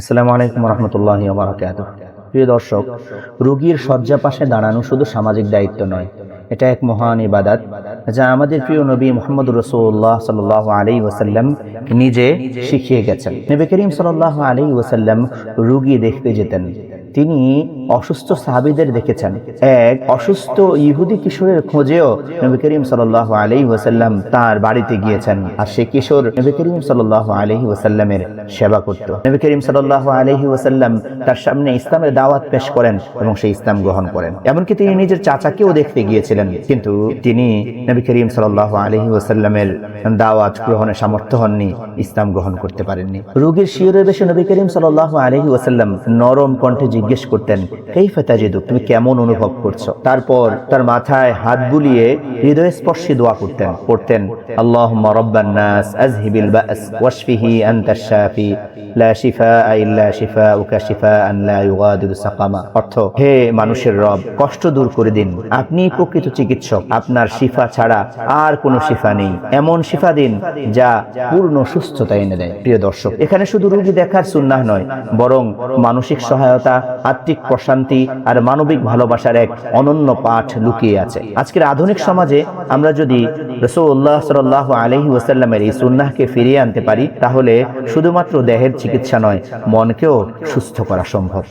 আসসালামু আলাইকুম রহমতুল্লাহ বারাকাত প্রিয় দর্শক, রুগীর শয্যা পাশে দাঁড়ানো শুধু সামাজিক দায়িত্ব নয়, এটা এক মহান ইবাদাত যা আমাদের প্রিয় নবী মোহাম্মদ রসুল্লাহ সাল আলী ওসাল্লাম নিজে শিখিয়ে গেছেন। নবী করিম সাল আলী ওসাল্লাম রুগী দেখতে যেতেন। তিনি অসুস্থ সাহাবিদের দেখেছেন। এক অসুস্থ ইহুদি কিশোরের খোঁজেও নবী করিম সাল আলী ওসাল্লাম তার বাড়িতে গিয়েছেন আর সে কিশোর নবী করিম সাল আলহি ওসাল্লামের সেবা করত। নবী করিম সাল আলহি ওসাল্লাম তার সামনে ইসলামের দাওয়াত পেশ করেন এবং সেই ইসলাম গ্রহণ করেন। এমনকি তিনি নিজের চাচাকেও দেখতে গিয়েছিলেন। কিন্তু তিনি নবী করিম সাল আলহি ওসাল্লামের দাওয়াত গ্রহণে সামর্থ্য হননি, ইসলাম গ্রহণ করতে পারেননি। রোগীর শিওরে বেশি নবী করিম সাল আলহি ওসাল্লাম নরম কণ্ঠে জিজ্ঞেস করতেন তুমি কেমন অনুভব করছ? তারপর তার মাথায় হাত বুলিয়ে হৃদয় স্পর্শী দোয়া করতেন, পড়তেন আল্লাহ অর্থ, হে মানুষের রব, কষ্ট দূর করে দিন। আপনি প্রকৃত চিকিৎসক, আপনার শিফা ছাড়া আর কোনো শিফা নেই। এমন শিফা দিন যা পূর্ণ সুস্থতা এনে দেয়। প্রিয় দর্শক, এখানে শুধু রোগী দেখার সুন্নাহ নয়, বরং মানসিক সহায়তা আত্মিক প্রশান্তি আর মানবিক ভালোবাসার এক অনন্য পাঠ লুকিয়ে আছে। আজকের আধুনিক সমাজে আমরা যদি রসৌল্লাহ সাল আলহি ওসাল্লামের এই সুন্নাহকে ফিরিয়ে আনতে পারি, তাহলে শুধুমাত্র দেহের চিকিৎসা নয়, মনকেও সুস্থ করা সম্ভব।